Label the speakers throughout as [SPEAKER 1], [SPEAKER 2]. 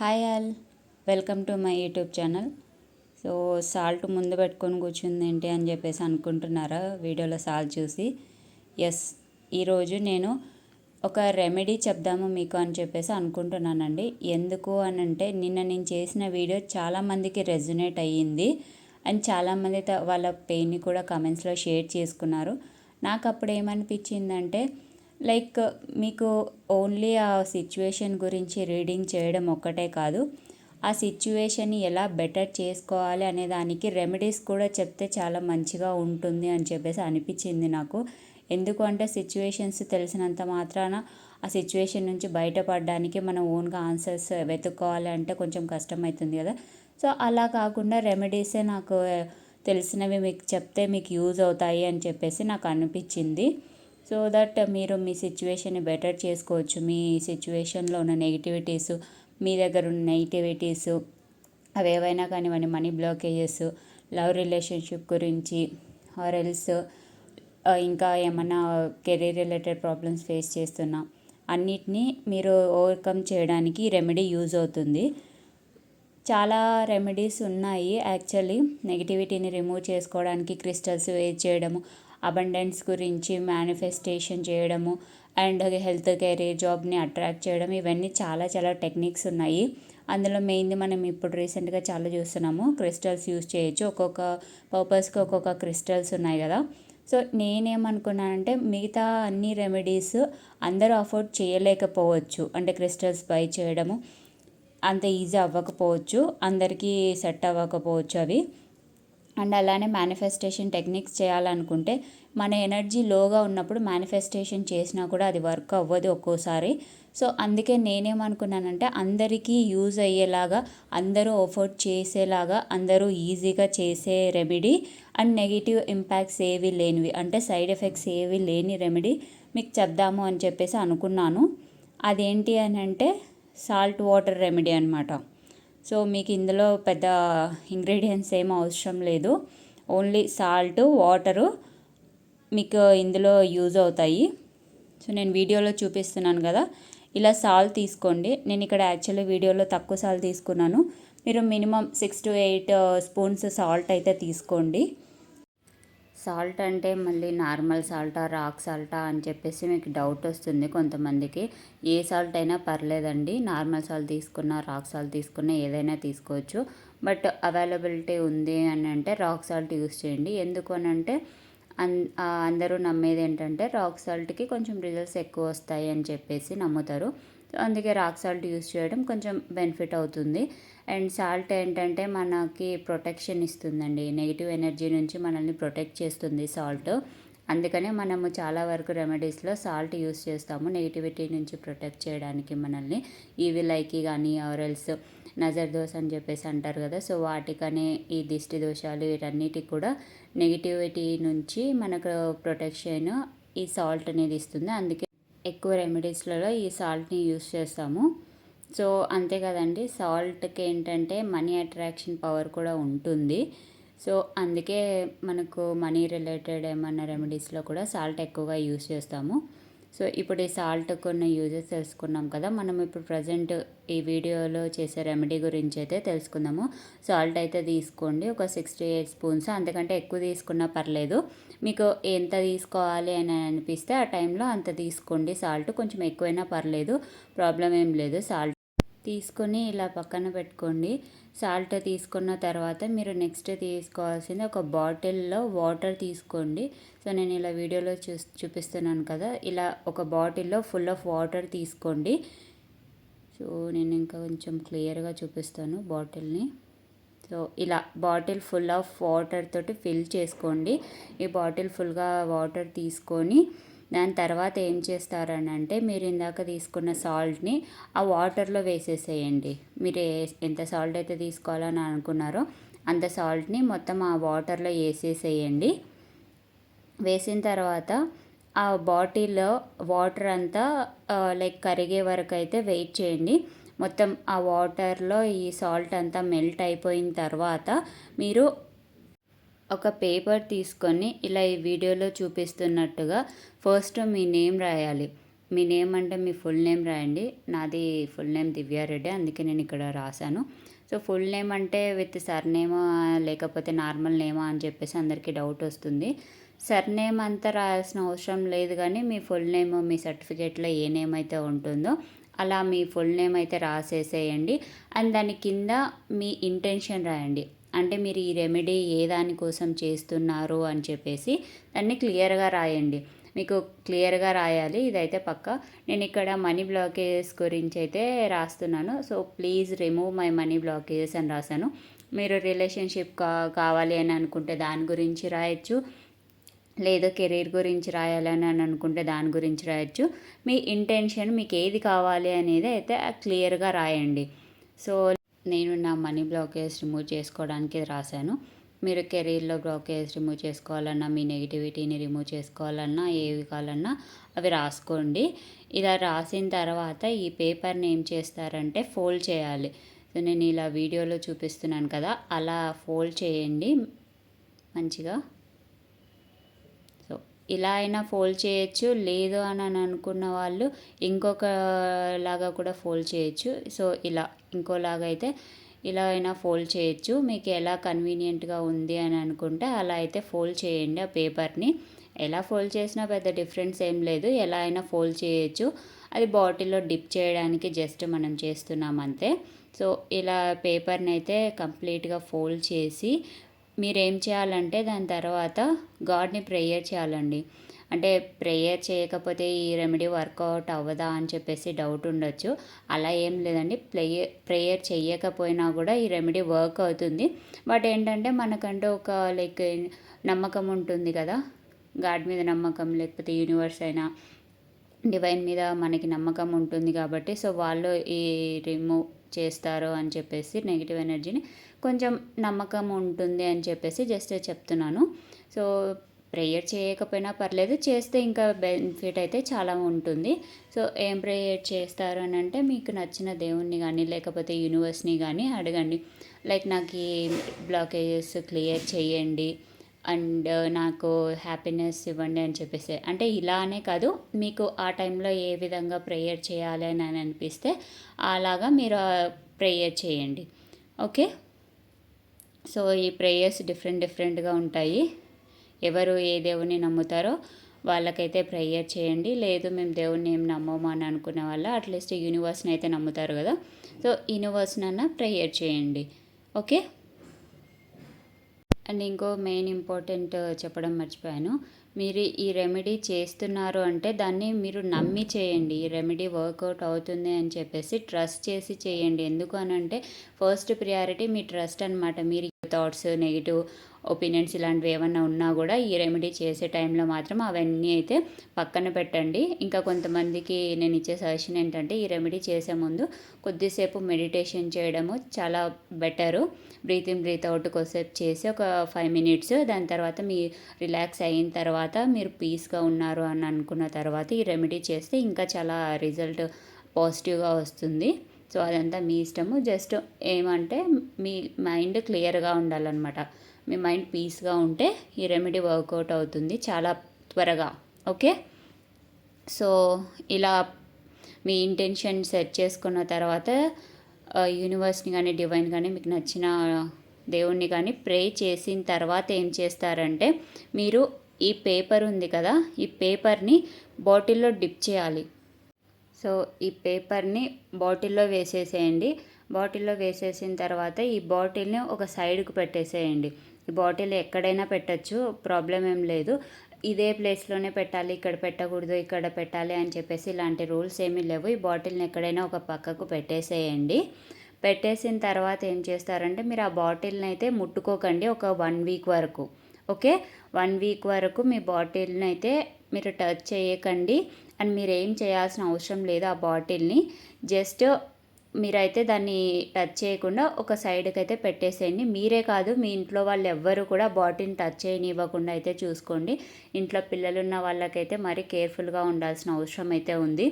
[SPEAKER 1] Hi all welcome to my YouTube channel. So salt ముందు పెట్టుకొని కూర్చుంది ఏంటి అని చెప్పేసి అనుకుంటున్నారా? వీడియోలో సాల్ట్ చూసి. ఎస్ ఈరోజు నేను ఒక రెమెడీ చెప్దాము మీకు అని చెప్పేసి అనుకుంటున్నానండి. ఎందుకు అని అంటే నిన్న నేను చేసిన వీడియో చాలామందికి రెజొనేట్ అయ్యింది. అండ్ చాలామంది వాళ్ళ పెయిన్ని కూడా కమెంట్స్లో షేర్ చేసుకున్నారు. నాకు అప్పుడు ఏమనిపించిందంటే లైక్ మీకు ఓన్లీ ఆ సిచ్యువేషన్ గురించి రీడింగ్ చేయడం ఒక్కటే కాదు ఆ సిచ్యువేషన్ని ఎలా బెటర్ చేసుకోవాలి అనే దానికి రెమెడీస్ కూడా చెప్తే చాలా మంచిగా ఉంటుంది అని చెప్పేసి అనిపించింది నాకు. ఎందుకు అంటే సిచ్యువేషన్స్ తెలిసినంత మాత్రాన ఆ సిచ్యువేషన్ నుంచి బయటపడడానికి మనం ఓన్గా ఆన్సర్స్ వెతుక్కోవాలి అంటే కొంచెం కష్టమవుతుంది కదా. సో అలా కాకుండా రెమెడీసే నాకు తెలిసినవి మీకు చెప్తే మీకు యూజ్ అవుతాయి అని చెప్పేసి నాకు అనిపించింది. సో దట్ మీరు మీ సిచ్యువేషన్ని బెటర్ చేసుకోవచ్చు. మీ సిచ్యువేషన్లో ఉన్న నెగిటివిటీస్ మీ దగ్గర ఉన్న నెగిటివిటీస్ అవి ఏవైనా కానివ్వండి మనీ బ్లాకేజెస్ లవ్ రిలేషన్షిప్ గురించి ఆర్ ఎల్స్ ఇంకా ఏమన్నా కెరీర్ రిలేటెడ్ ప్రాబ్లమ్స్ ఫేస్ చేస్తున్నా అన్నిటినీ మీరు ఓవర్కమ్ చేయడానికి రెమెడీ యూజ్ అవుతుంది. చాలా రెమెడీస్ ఉన్నాయి. యాక్చువల్లీ నెగిటివిటీని రిమూవ్ చేసుకోవడానికి క్రిస్టల్స్ వేజ్ చేయడము అబండెన్స్ గురించి మేనిఫెస్టేషన్ చేయడము అండ్ హెల్త్ కెరీర్ జాబ్ని అట్రాక్ట్ చేయడం ఇవన్నీ చాలా చాలా టెక్నిక్స్ ఉన్నాయి. అందులో మెయిన్ది మనం ఇప్పుడు రీసెంట్గా చాలా చూస్తున్నాము క్రిస్టల్స్ యూస్ చేయొచ్చు. ఒక్కొక్క పర్పస్కి ఒక్కొక్క క్రిస్టల్స్ ఉన్నాయి కదా. సో నేనేమనుకున్నానంటే మిగతా అన్ని రెమెడీస్ అందరూ అఫోర్డ్ చేయలేకపోవచ్చు. అంటే క్రిస్టల్స్ బై చేయడము అంత ఈజీ అవ్వకపోవచ్చు. అందరికీ సెట్ అవ్వకపోవచ్చు అవి. అండ్ అలానే మేనిఫెస్టేషన్ టెక్నిక్స్ చేయాలనుకుంటే మన ఎనర్జీ లోగా ఉన్నప్పుడు మేనిఫెస్టేషన్ చేసినా కూడా అది వర్క్ అవ్వదు ఒక్కోసారి. సో అందుకే నేనేమనుకున్నానంటే అందరికీ యూజ్ అయ్యేలాగా అందరూ అఫోర్డ్ చేసేలాగా అందరూ ఈజీగా చేసే రెమెడీ అండ్ నెగిటివ్ ఇంపాక్ట్స్ ఏవి లేనివి అంటే సైడ్ ఎఫెక్ట్స్ ఏవి లేని రెమెడీ మీకు చెప్దాము అని చెప్పేసి అనుకున్నాను. అదేంటి అని అంటే సాల్ట్ వాటర్ రెమెడీ అనమాట సో మీకు ఇందులో పెద్ద ఇంగ్రీడియంట్స్ ఏం అవసరం లేదు. ఓన్లీ సాల్ట్ వాటరు మీకు ఇందులో యూజ్ అవుతాయి. సో నేను వీడియోలో చూపిస్తున్నాను కదా. ఇలా సాల్ట్ తీసుకోండి. నేను ఇక్కడ యాక్చువల్లీ వీడియోలో తక్కువ సాల్ట్ తీసుకున్నాను. మీరు minimum six to eight spoons salt అయితే తీసుకోండి. సాల్ట్ అంటే మళ్ళీ నార్మల్ సాల్టా రాక్ సాల్టా అని చెప్పేసి మీకు డౌట్ వస్తుంది కొంతమందికి. ఏ సాల్ట్ అయినా పర్లేదండి. నార్మల్ సాల్ట్ తీసుకున్న రాక్ సాల్ట్ తీసుకున్న ఏదైనా తీసుకోవచ్చు. బట్ అవైలబిలిటీ ఉంది అని అంటే రాక్ సాల్ట్ యూస్ చేయండి. ఎందుకు అని అంటే అందరూ నమ్మేది ఏంటంటే రాక్ సాల్ట్కి కొంచెం రిజల్ట్స్ ఎక్కువ వస్తాయి అని చెప్పేసి నమ్ముతారు. అందుకే రాక్ సాల్ట్ యూస్ చేయడం కొంచెం బెనిఫిట్ అవుతుంది. అండ్ సాల్ట్ ఏంటంటే మనకి ప్రొటెక్షన్ ఇస్తుందండి. నెగిటివ్ ఎనర్జీ నుంచి మనల్ని ప్రొటెక్ట్ చేస్తుంది సాల్ట్. అందుకనే మనము చాలా వరకు రెమెడీస్లో సాల్ట్ యూస్ చేస్తాము. నెగిటివిటీ నుంచి ప్రొటెక్ట్ చేయడానికి మనల్ని. ఈవి లైకి కానీ ఆరల్స్ నజర్ దోష అని చెప్పేసి అంటారు కదా. సో వాటికనే ఈ దిష్టి దోషాలు వీటన్నిటికి కూడా నెగిటివిటీ నుంచి మనకు ప్రొటెక్షన్ ఈ సాల్ట్ అనేది ఇస్తుంది. అందుకే ఎక్కువ రెమెడీస్లలో ఈ సాల్ట్ని యూస్ చేస్తాము. సో అంతే కదండి. సాల్ట్కి ఏంటంటే మనీ అట్రాక్షన్ పవర్ కూడా ఉంటుంది. సో అందుకే మనకు మనీ రిలేటెడ్ ఏమన్నా రెమెడీస్లో కూడా సాల్ట్ ఎక్కువగా యూస్ చేస్తాము. సో ఇప్పుడు ఈ సాల్ట్ కొన్ని యూజెస్ తెలుసుకున్నాం కదా. మనం ఇప్పుడు ప్రజెంట్ ఈ వీడియోలో చేసే రెమెడీ గురించి అయితే తెలుసుకుందాము. సాల్ట్ అయితే తీసుకోండి. ఒక సిక్స్టీ ఎయిట్ స్పూన్స్ అంతకంటే ఎక్కువ తీసుకున్నా పర్లేదు. మీకు ఎంత తీసుకోవాలి అని అనిపిస్తే ఆ టైంలో అంత తీసుకోండి. సాల్ట్ కొంచెం ఎక్కువైనా పర్లేదు. ప్రాబ్లం ఏం లేదు. సాల్ట్ తీసుకొని ఇలా పక్కన పెట్టుకోండి. సాల్ట్ తీసుకున్న తర్వాత మీరు నెక్స్ట్ తీసుకోవాల్సింది ఒక బాటిల్లో వాటర్ తీసుకోండి. సో నేను ఇలా వీడియోలో చూ చూపిస్తున్నాను కదా. ఇలా ఒక బాటిల్లో ఫుల్ ఆఫ్ వాటర్ తీసుకోండి. సో నేను ఇంకా కొంచెం క్లియర్గా చూపిస్తాను బాటిల్ని. సో ఇలా బాటిల్ ఫుల్ ఆఫ్ వాటర్ తోటి ఫిల్ చేసుకోండి. ఈ బాటిల్ ఫుల్గా వాటర్ తీసుకొని దాని తర్వాత ఏం చేస్తారనంటే మీరు ఇందాక తీసుకున్న సాల్ట్ని ఆ వాటర్లో వేసేసేయండి. మీరు ఎంత సాల్ట్ అయితే తీసుకోవాలని అనుకున్నారో అంత సాల్ట్ని మొత్తం ఆ వాటర్లో వేసేసేయండి. వేసిన తర్వాత ఆ బాటిల్లో వాటర్ అంతా లైక్ కరిగే వరకు అయితే వెయిట్ చేయండి. మొత్తం ఆ వాటర్లో ఈ సాల్ట్ అంతా మెల్ట్ అయిపోయిన తర్వాత మీరు ఒక పేపర్ తీసుకొని ఇలా ఈ వీడియోలో చూపిస్తున్నట్టుగా ఫస్ట్ మీ నేమ్ రాయాలి. మీ నేమ్ అంటే మీ ఫుల్ నేమ్ రాయండి. నాది ఫుల్ నేమ్ దివ్యారెడ్డి అందుకే నేను ఇక్కడ రాశాను. సో ఫుల్ నేమ్ అంటే విత్ సర్నేమా లేకపోతే నార్మల్ నేమా అని చెప్పేసి అందరికీ డౌట్ వస్తుంది. సర్ నేమ్ అంతా రాయాల్సిన అవసరం లేదు కానీ మీ ఫుల్ నేమ్ మీ సర్టిఫికేట్లో ఏ నేమ్ అయితే ఉంటుందో అలా మీ ఫుల్ నేమ్ అయితే రాసేసేయండి. అండ్ దాని కింద మీ ఇంటెన్షన్ రాయండి. అంటే మీరు ఈ రెమెడీ ఏ దానికోసం చేస్తున్నారు అని చెప్పేసి దాన్ని క్లియర్గా రాయండి. మీకు క్లియర్గా రాయాలి. ఇదైతే పక్క. నేను ఇక్కడ మనీ బ్లాకేజెస్ గురించి అయితే రాస్తున్నాను. So please remove my money blockages అని రాశాను. మీరు రిలేషన్షిప్ కా కావాలి అని అనుకుంటే దాని గురించి రాయొచ్చు. లేదా కెరీర్ గురించి రాయాలని అని అనుకుంటే దాని గురించి రాయొచ్చు. మీ ఇంటెన్షన్ మీకు ఏది కావాలి అనేది అయితే క్లియర్గా రాయండి. సో నేను నా మనీ బ్లాకేజ్ రిమూవ్ చేసుకోవడానికి రాశాను. మీరు కెరీర్లో బ్లాకేజ్ రిమూవ్ చేసుకోవాలన్నా మీ నెగిటివిటీని రిమూవ్ చేసుకోవాలన్నా ఏవి కావాలన్నా అవి రాసుకోండి. ఇలా రాసిన తర్వాత ఈ పేపర్ని ఏం చేస్తారంటే ఫోల్డ్ చేయాలి. సో నేను ఇలా వీడియోలో చూపిస్తున్నాను కదా అలా ఫోల్డ్ చేయండి. మంచిగా? ఇలా అయినా ఫోల్డ్ చేయొచ్చు. లేదు అని అని అనుకున్న వాళ్ళు ఇంకొక లాగా కూడా ఫోల్డ్ చేయొచ్చు. సో ఇలా ఇంకోలాగా అయితే ఇలా అయినా ఫోల్డ్ చేయొచ్చు. మీకు ఎలా కన్వీనియంట్గా ఉంది అని అనుకుంటే అలా అయితే ఫోల్డ్ చేయండి ఆ పేపర్ని. ఎలా ఫోల్డ్ చేసినా పెద్ద డిఫరెన్స్ ఏం లేదు. ఎలా అయినా ఫోల్డ్ చేయొచ్చు. అది బాటిల్లో డిప్ చేయడానికి జస్ట్ మనం చేస్తున్నాం అంతే. సో ఇలా పేపర్ని అయితే కంప్లీట్గా ఫోల్డ్ చేసి మీరేం చేయాలంటే దాని తర్వాత గాడ్ని ప్రేయర్ చేయాలండి. అంటే ప్రేయర్ చేయకపోతే ఈ రెమెడీ వర్కౌట్ అవ్వదా అని చెప్పేసి డౌట్ ఉండొచ్చు. అలా ఏం లేదండి. ప్లేయర్ ప్రేయర్ చేయకపోయినా కూడా ఈ రెమెడీ వర్క్ అవుతుంది. బట్ ఏంటంటే మనకంటే ఒక లైక్ నమ్మకం ఉంటుంది కదా. గాడ్ మీద నమ్మకం లేకపోతే యూనివర్స్ అయినా డివైన్ మీద మనకి నమ్మకం ఉంటుంది కాబట్టి సో వాళ్ళు ఈ రిమూవ్ చేస్తారు అని చెప్పేసి నెగిటివ్ ఎనర్జీని కొంచెం నమ్మకం ఉంటుంది అని చెప్పేసి జస్ట్ చెప్తున్నాను. సో ప్రేయర్ చేయకపోయినా పర్లేదు చేస్తే ఇంకా బెనిఫిట్ అయితే చాలా ఉంటుంది. సో ఏం ప్రేయర్ చేస్తారు అని అంటే మీకు నచ్చిన దేవుణ్ణి కానీ లేకపోతే యూనివర్స్ని కానీ అడగండి. లైక్ నాకు ఈ బ్లాకేజెస్ క్లియర్ చేయండి అండ్ నాకు హ్యాపీనెస్ ఇవ్వండి అని చెప్పేసి. అంటే ఇలానే కాదు మీకు ఆ టైంలో ఏ విధంగా ప్రేయర్ చేయాలి అని అనిపిస్తే అలాగా మీరు ప్రేయర్ చేయండి. ఓకే? సో ఈ ప్రేయర్స్ డిఫరెంట్ డిఫరెంట్గా ఉంటాయి. ఎవరు ఏ దేవుని నమ్ముతారో వాళ్ళకైతే ప్రేయర్ చేయండి. లేదు మేము దేవుణ్ణి ఏం నమ్మము అని అనుకునే వాళ్ళ అట్లీస్ట్ యూనివర్స్ని అయితే నమ్ముతారు కదా. సో యూనివర్స్నన్నా ప్రేయర్ చేయండి. ఓకే? అండ్ ఇంకో మెయిన్ ఇంపార్టెంట్ చెప్పడం మర్చిపోయాను. మీరు ఈ రెమెడీ చేస్తున్నారు అంటే దాన్ని మీరు నమ్మి చేయండి. ఈ రెమెడీ వర్కౌట్ అవుతుంది అని చెప్పేసి ట్రస్ట్ చేసి చేయండి. ఎందుకు అని అంటే ఫస్ట్ ప్రియారిటీ మీ ట్రస్ట్ అనమాట మీరు థాట్స్ నెగిటివ్ ఒపీనియన్స్ ఇలాంటివి ఏమన్నా ఉన్నా కూడా ఈ రెమెడీ చేసే టైంలో మాత్రం అవన్నీ అయితే పక్కన పెట్టండి. ఇంకా కొంతమందికి నేను ఇచ్చే సజెషన్ ఏంటంటే ఈ రెమెడీ చేసే ముందు కొద్దిసేపు మెడిటేషన్ చేయడము చాలా better. Breathe in breathe out కొద్దిసేపు చేసి ఒక ఫైవ్ మినిట్స్ దాని తర్వాత మీ రిలాక్స్ అయిన తర్వాత మీరు పీస్గా ఉన్నారు అని అనుకున్న తర్వాత ఈ రెమెడీ చేస్తే ఇంకా చాలా రిజల్ట్ పాజిటివ్గా వస్తుంది. సో అదంతా మీ ఇష్టము. జస్ట్ ఏమంటే మీ మైండ్ క్లియర్గా ఉండాలన్నమాట. మీ మైండ్ పీస్గా ఉంటే ఈ రెమెడీ వర్కౌట్ అవుతుంది చాలా త్వరగా ఓకే? సో ఇలా మీ ఇంటెన్షన్ సెట్ చేసుకున్న తర్వాత యూనివర్స్ని కానీ డివైన్ కానీ మీకు నచ్చిన దేవుణ్ణి కానీ ప్రే చేసిన తర్వాత ఏం చేస్తారంటే మీరు ఈ పేపర్ ఉంది కదా ఈ పేపర్ని బాటిల్లో డిప్ చేయాలి. సో ఈ పేపర్ని బాటిల్లో వేసేసేయండి. బాటిల్లో వేసేసిన తర్వాత ఈ బాటిల్ని ఒక సైడ్కి పెట్టేసేయండి. ఈ బాటిల్ ఎక్కడైనా పెట్టచ్చు ప్రాబ్లం ఏం లేదు. ఇదే ప్లేస్లోనే పెట్టాలి ఇక్కడ పెట్టకూడదు ఇక్కడ పెట్టాలి అని చెప్పేసి ఇలాంటి రూల్స్ ఏమీ లేవు. ఈ బాటిల్ని ఎక్కడైనా ఒక పక్కకు పెట్టేసేయండి. పెట్టేసిన తర్వాత ఏం చేస్తారంటే మీరు ఆ బాటిల్ని అయితే ముట్టుకోకండి ఒక వన్ వీక్ వరకు. ఓకే? వన్ వీక్ వరకు మీ బాటిల్ని అయితే మీరు టచ్ చేయకండి. అండ్ మీరు ఏం చేయాల్సిన అవసరం లేదు ఆ బాటిల్ని. జస్ట్ మీరైతే దాన్ని టచ్ చేయకుండా ఒక సైడ్కి అయితే పెట్టేసేయండి. మీరే కాదు మీ ఇంట్లో వాళ్ళు ఎవ్వరు కూడా బాటిల్ని టచ్ చేయనివ్వకుండా అయితే చూసుకోండి. ఇంట్లో పిల్లలు ఉన్న వాళ్ళకైతే మరీ కేర్ఫుల్గా ఉండాల్సిన అవసరం అయితే ఉంది.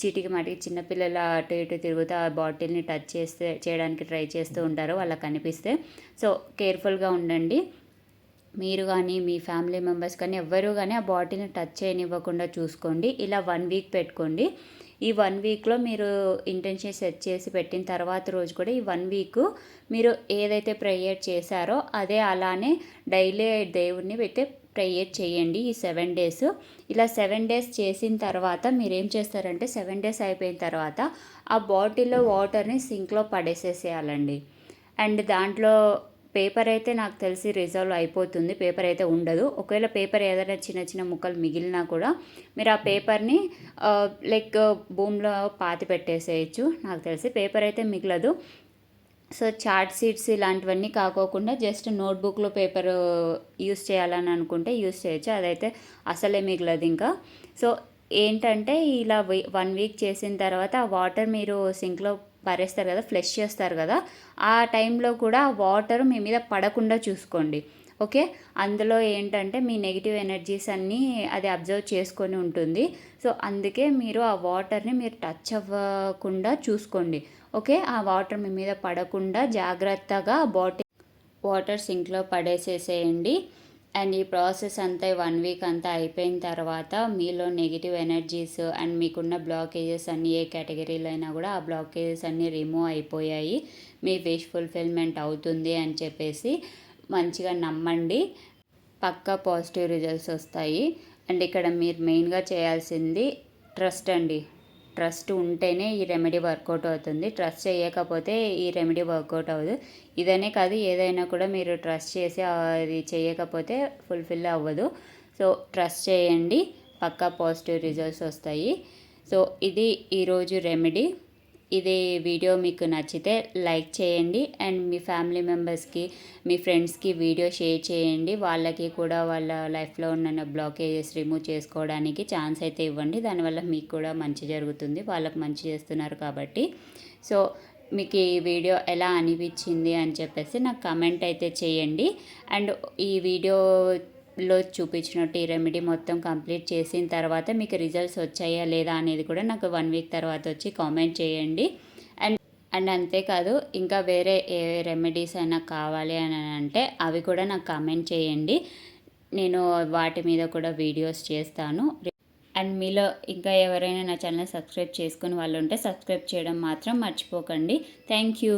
[SPEAKER 1] చీటికి మాటికి చిన్నపిల్లలు అటు ఇటు తిరుగుతూ ఆ బాటిల్ని టచ్ చేస్తే చేయడానికి ట్రై చేస్తూ ఉంటారు. వాళ్ళకి కనిపిస్తే సో కేర్ఫుల్గా ఉండండి. మీరు కానీ మీ ఫ్యామిలీ మెంబర్స్ కానీ ఎవ్వరూ కానీ ఆ బాటిల్ని టచ్ చేయనివ్వకుండా చూసుకోండి. ఇలా వన్ వీక్ పెట్టుకోండి. ఈ వన్ వీక్లో మీరు ఇంటెన్షన్ సెట్ చేసి పెట్టిన తర్వాత రోజు కూడా ఈ వన్ వీక్ మీరు ఏదైతే ప్రేయర్ చేశారో అదే అలానే డైలీ దేవుడిని అయితే ప్రేయర్ చేయండి ఈ సెవెన్ డేస్ ఇలా సెవెన్ డేస్ చేసిన తర్వాత మీరు ఏం చేస్తారంటే సెవెన్ డేస్ అయిపోయిన తర్వాత ఆ బాటిల్లో వాటర్ని సింక్లో పడేసేసేయాలండి. అండ్ దాంట్లో పేపర్ అయితే నాకు తెలిసి రిజాల్వ్ అయిపోతుంది. పేపర్ అయితే ఉండదు. ఒకవేళ పేపర్ ఏదైనా చిన్న చిన్న ముక్కలు మిగిలినా కూడా మీరు ఆ పేపర్ని లైక్ భూమిలో పాతి పెట్టేసేయచ్చు. నాకు తెలిసి పేపర్ అయితే మిగలదు. సో చార్ట్ షీట్స్ ఇలాంటివన్నీ కాకోకుండా జస్ట్ నోట్బుక్లో పేపర్ యూస్ చేయాలని అనుకుంటే యూస్ చేయొచ్చు. అదైతే అసలే మిగలదు ఇంకా. సో ఏంటంటే ఇలా వన్ వీక్ చేసిన తర్వాత ఆ వాటర్ మీరు సింక్లో పరేస్తారు కదా ఫ్లెష్ చేస్తారు కదా ఆ టైంలో కూడా ఆ వాటర్ మీ మీద పడకుండా చూసుకోండి. ఓకే అందులో ఏంటంటే మీ నెగిటివ్ ఎనర్జీస్ అన్నీ అది అబ్జర్వ్ చేసుకొని ఉంటుంది. సో అందుకే మీరు ఆ వాటర్ని మీరు టచ్ అవ్వకుండా చూసుకోండి. ఓకే ఆ వాటర్ మీ మీద పడకుండా జాగ్రత్తగా బాటిల్ వాటర్ సింక్లో పడేసేసేయండి. అండ్ ఈ ప్రాసెస్ అంతా వన్ వీక్ అంతా అయిపోయిన తర్వాత మీలో నెగిటివ్ ఎనర్జీస్ అండ్ మీకున్న బ్లాకేజెస్ అన్నీ ఏ కేటగిరీలో అయినా కూడా ఆ బ్లాకేజెస్ అన్నీ రిమూవ్ అయిపోయాయి. మీ విష్ ఫుల్ఫిల్మెంట్ అవుతుంది అని చెప్పేసి మంచిగా నమ్మండి. పక్కా పాజిటివ్ రిజల్ట్స్ వస్తాయి. అండ్ ఇక్కడ మీరు మెయిన్గా చేయాల్సింది ట్రస్ట్ అండి. ట్రస్ట్ ఉంటేనే ఈ రెమెడీ వర్కౌట్ అవుతుంది. ట్రస్ట్ చేయకపోతే ఈ రెమెడీ వర్కౌట్ అవ్వదు. ఇదనే కాదు ఏదైనా కూడా మీరు ట్రస్ట్ చేసి అది చేయకపోతే ఫుల్ఫిల్ అవ్వదు. సో ట్రస్ట్ చేయండి. పక్కా పాజిటివ్ రిజల్ట్స్ వస్తాయి. సో ఇది ఈరోజు రెమెడీ. ఇది వీడియో మీకు నచ్చితే లైక్ చేయండి అండ్ మీ ఫ్యామిలీ మెంబర్స్కి మీ ఫ్రెండ్స్కి వీడియో షేర్ చేయండి. వాళ్ళకి కూడా వాళ్ళ లైఫ్లో ఉన్న బ్లాకేజెస్ రిమూవ్ చేసుకోవడానికి ఛాన్స్ అయితే ఇవ్వండి. దానివల్ల మీకు కూడా మంచి జరుగుతుంది. వాళ్ళకి మంచి చేస్తున్నారు కాబట్టి. సో మీకు ఈ వీడియో ఎలా అనిపించింది అని చెప్పేసి నాకు కమెంట్ అయితే చేయండి. అండ్ ఈ వీడియో లో చూపించినట్టు ఈ రెమెడీ మొత్తం కంప్లీట్ చేసిన తర్వాత మీకు రిజల్ట్స్ వచ్చాయా లేదా అనేది కూడా నాకు వన్ వీక్ తర్వాత వచ్చి కామెంట్ చేయండి. అండ్ అండ్ అంతేకాదు ఇంకా వేరే ఏ రెమెడీస్ అయినా కావాలి అని అంటే అవి కూడా నాకు కామెంట్ చేయండి. నేను వాటి మీద కూడా వీడియోస్ చేస్తాను. అండ్ మీలో ఇంకా ఎవరైనా నా ఛానల్ సబ్స్క్రైబ్ చేసుకుని వాళ్ళు ఉంటే సబ్స్క్రైబ్ చేయడం మాత్రం మర్చిపోకండి. Thank you.